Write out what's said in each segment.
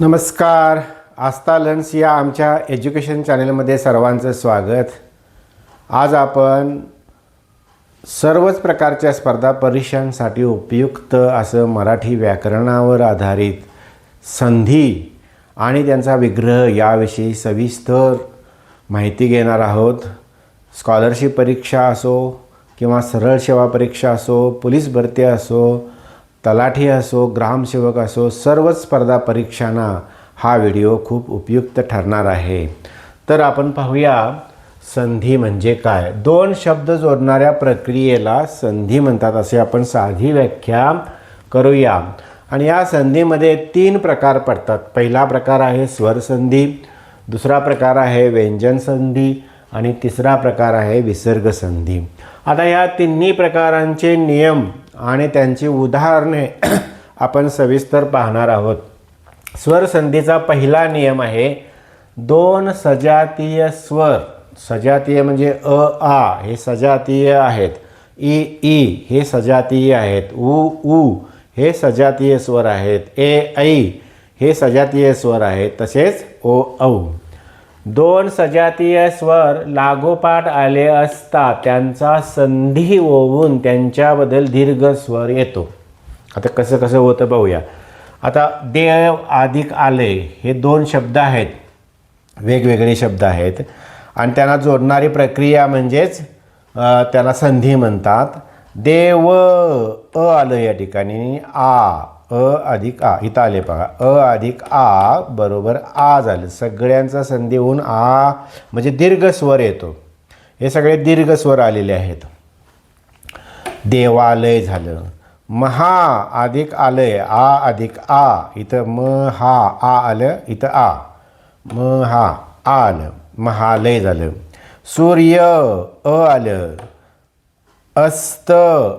नमस्कार. आस्था लर्न्स या आमच्या एज्युकेशन चॅनेलमध्ये सर्वांचं स्वागत. आज आपण सर्वच प्रकारच्या स्पर्धा परीक्षांसाठी उपयुक्त असं मराठी व्याकरणावर आधारित संधी आणि त्यांचा विग्रह याविषयी सविस्तर माहिती घेणार आहोत. स्कॉलरशिप परीक्षा असो किंवा सरळ सेवा परीक्षा असो पोलीस भरती असो तलाठी असो ग्रामसेवक असो सर्वच स्पर्धा परीक्षांना हा व्हिडिओ खूप उपयुक्त ठरणार आहे. तर आपण पाहूया संधी म्हणजे काय? दोन शब्द जोडणाऱ्या प्रक्रियेला संधी म्हणतात असे आपण साधी व्याख्या करूया. आणि या संधीमध्ये तीन प्रकार पडतात. पहिला प्रकार आहे स्वरसंधी दुसरा प्रकार आहे व्यंजन संधी आणि तिसरा प्रकार आहे विसर्ग संधी. आता या तिन्ही प्रकारांचे नियम आणि त्यांची उदाहरणे आपण सविस्तर पाहणार आहोत. स्वरसंधीचा पहिला नियम आहे दोन सजातीय स्वर सजातीय म्हणजे अ आ हे सजातीय आहेत. ई ई हे सजातीय आहेत. उ उ हे सजातीय स्वर आहेत. ए ऐ हे सजातीय स्वर आहेत. तसेच ओ औ. दोन सजातीय स्वर लागोपाठ आले असता त्यांचा संधी होऊन त्यांच्याबद्दल दीर्घ स्वर येतो. आता कसं कसं होतं पाहूया आता देव अधिक आले हे दोन शब्द आहेत. वेगवेगळे शब्द आहेत. आणि त्यांना जोडणारी प्रक्रिया म्हणजेच त्यांना त्याला संधी म्हणतात. देव अ आलं या ठिकाणी. आ. अ अधिक आ. इथं आले बघा. अ अधिक आ बरोबर आ झालं. सगळ्यांचा संधी होऊन आ म्हणजे दीर्घ स्वर येतो. हे सगळे दीर्घ स्वर आलेले आहेत. देवालय झालं. महा अधिक आलय. आ अधिक आ. इथं म हा आ आलं. इथं आ. म हा आ आलं. महालय झालं. सूर्य अ आलं. अस्त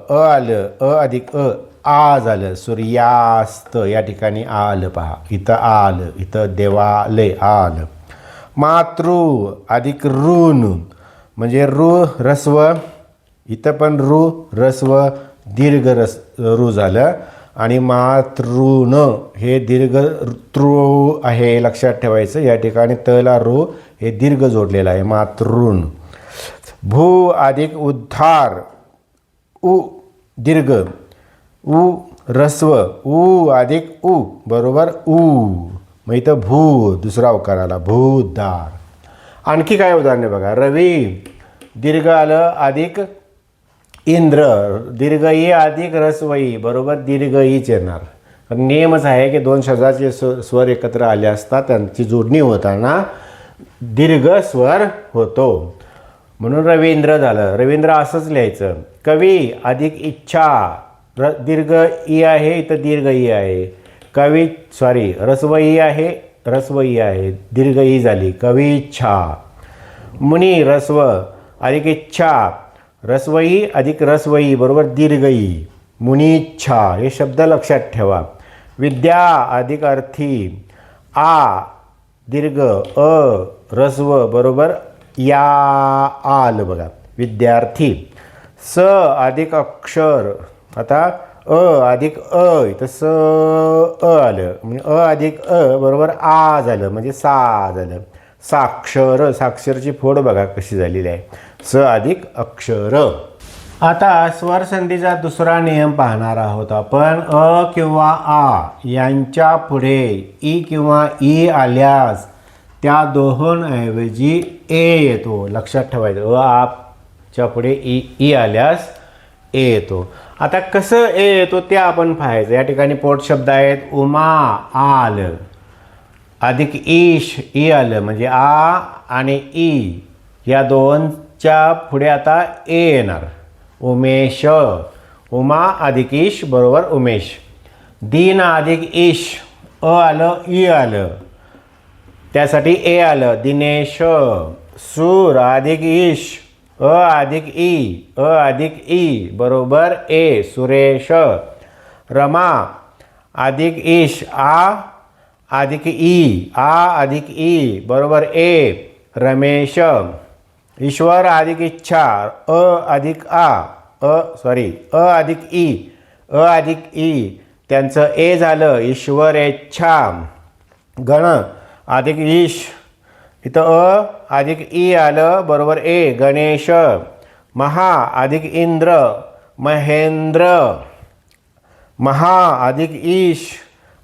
अ आलं. अ अधिक अ. आ झालं. सूर्यास्त या ठिकाणी आ आलं पहा. इथं आ आलं. इथं देवालय आ आलं. मातृ अधिक ऋण. म्हणजे रु रस्व इथं पण रु रस्व दीर्घ रस रु झालं. आणि मातृण हे दीर्घ तृ आहे लक्षात ठेवायचं. या ठिकाणी तला रु हे दीर्घ जोडलेलं आहे. मातृण. भू अधिक उद्धार. उ दीर्घ. उ रस्व उ अधिक उ बरोबर उ. मग इथं भू दुसरा उकार आला भूदार आणखी काय उदाहरणे बघा? रवी दीर्घ आलं अधिक इंद्र. दीर्घ ई अधिक रस्वई बरोबर दीर्घ ईच येणार. नियमच आहे की दोन शब्दाचे स्व स्वर एकत्र आले असता त्यांची जोडणी होताना दीर्घ स्वर होतो. म्हणून रवींद्र झालं. रवींद्र असंच लिहायचं. कवी अधिक इच्छा. र दीर्घ ई आहे इथं दीर्घ ई आहे. कवी सॉरी रस्व ई आहे रस्व ई आहे. दीर्घ ई झाली. कवी इच्छा मुनी रस्व अधिक इच्छा. रस्वई अधिक रस्वई बरोबर दीर्घई मुनीच्छा हे शब्द लक्षात ठेवा. विद्या अधिक अर्थी. आ दीर्घ अ रस्व बरोबर या आल बघा. विद्यार्थी. स अधिक अक्षर. आता अ अधिक अ इथं स अ आलं. म्हणजे अ अधिक अ बरोबर आ झालं. म्हणजे सा झालं. साक्षर साक्षरची फोड बघा कशी झालेली आहे. स अधिक अक्षर. आता स्वरसंधीचा दुसरा नियम पाहणार आहोत आपण. अ किंवा आ यांच्या पुढे ई किंवा ई आल्यास त्या दोहोंऐवजी ए येतो. लक्षात ठेवायचं. अ आच्या पुढे ई ई आल्यास ए येतो. आता कसं ए येतो ते आपण पाहायचं. या ठिकाणी पोट शब्द आहेत उमा आल. अधिक ईश ई आलं म्हणजे आ आणि ई. या दोनच्या पुढे आता ए येणार. उमेश. उमा अधिक ईश बरोबर उमेश. दीन अधिक ईश अ आलं ई आलं त्यासाठी ए आलं. दिनेश. सूर अधिक ईश अ अधिक ई अ अधिक ई बरोबर ए सुरेश. रमा अधिक ईश आ अधिक ई आ अधिक ई बरोबर ए रमेश. ईश्वर अधिक इच्छा अ अधिक आ अ सॉरी अ अधिक ई अ अधिक ई त्यांचं ए झालं ईश्वरेच्छा गण अधिक ईश इथं अ अधिक ई आलं बरोबर ए गणेश महा अधिक इंद्र महेंद्र महा अधिक ईश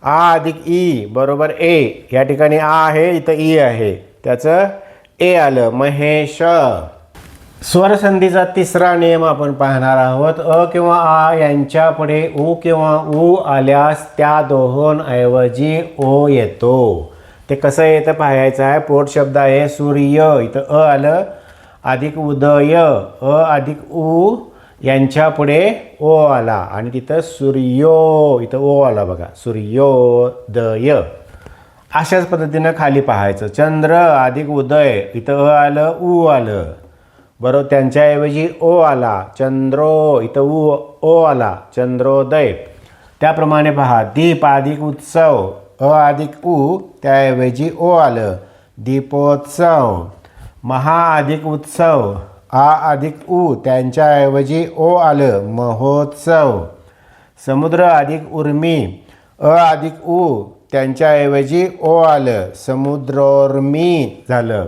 आ अधिक ई बरोबर ए या ठिकाणी आ आहे इथं ई आहे. त्याचं ए आलं महेश. स्वरसंधीचा तिसरा नियम आपण पाहणार आहोत. अ किंवा आ यांच्या पुढे उ किंवा उ आल्यास त्या दोहोंऐवजी ओ येतो. ते कसं आहे तर पाहायचं आहे पोट शब्द आहे सूर्य. इथं अ आलं अधिक उदय अ अधिक उ यांच्या पुढे ओ आला. आणि तिथं सूर्यो इथं ओ आला बघा. सूर्योदय. अशाच पद्धतीनं खाली पाहायचं. चंद्र अधिक उदय इथं अ आलं उ आलं. बरोबर त्यांच्याऐवजी ओ आला. चंद्रो इथं उ ओ आला. चंद्रोदय. त्याप्रमाणे पहा दीप अधिक उत्सव. अ अधिक उ त्याऐवजी ओ आलं. दीपोत्सव. महा अधिक उत्सव. आ अधिक उ त्यांच्याऐवजी ओ आलं. महोत्सव. समुद्र अधिक उर्मी. अ अधिक उ त्यांच्याऐवजी ओ आलं. समुद्रोर्मी झालं.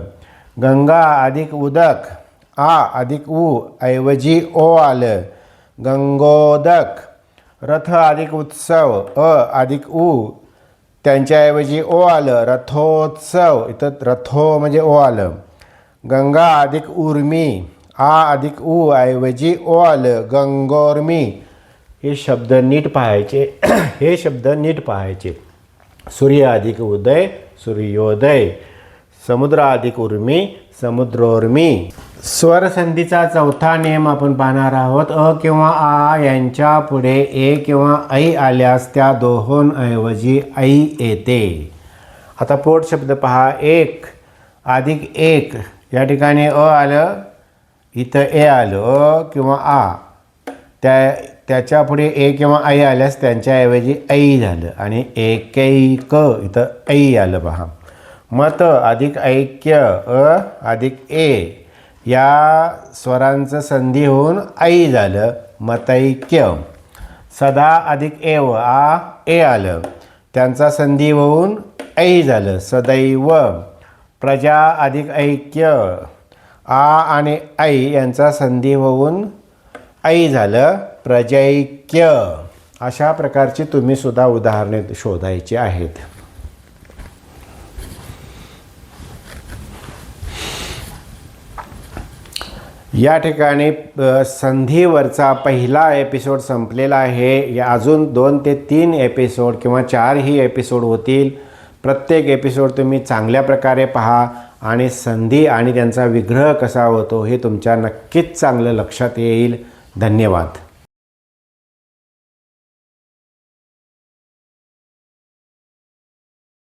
गंगा अधिक उदक. आ अधिक उ ऐवजी ओ आलं. गंगोदक. रथ अधिक उत्सव. अ अधिक उ त्यांच्याऐवजी ओ आलं रथोत्सव. इथं रथो म्हणजे ओ आलं. गंगा अधिक उर्मी आ अधिक उ ऐवजी ओ आलं गंगोर्मी. हे शब्द नीट पाहायचे. हे शब्द नीट पाहायचे. सूर्य अधिक उदय सूर्योदय. समुद्र अधिक उर्मी समुद्रोर्मी. स्वरसंधीचा चौथा नियम आपण पाहणार आहोत. अ किंवा आ यांच्या पुढे ए किंवा ऐ आल्यास त्या दोहोंऐवजी ऐ येते. आता पोट शब्द पहा. एक अधिक एक. या ठिकाणी अ आलं इथं ए आलं. अ किंवा आ. त्या त्याच्या पुढे ए किंवा आई आल्यास त्यांच्याऐवजी ऐ झालं. आणि एकैक इथं ऐ आलं पहा. मत अधिक ऐक्य अ अधिक ए. या स्वरांचं संधी होऊन ऐ झालं मतैक्य. सदा अधिक एव आ ए आलं. त्यांचा संधी होऊन ऐ झालं सदैव. प्रजा अधिक ऐक्य. आ आणि ऐ यांचा संधी होऊन ऐ झालं प्रजैक्य. अशा प्रकारची तुम्ही सुद्धा उदाहरणे शोधायची आहेत. या ठिकाणी संधीवरचा पहिला एपिसोड संपलेला आहे. या अजून दोन ते तीन एपिसोड किंवा चारही एपिसोड होतील. प्रत्येक एपिसोड तुम्ही चांगल्या प्रकारे पहा आणि संधी आणि त्यांचा विग्रह कसा होतो हे तुमच्या नक्कीच चांगलं लक्षात येईल. धन्यवाद.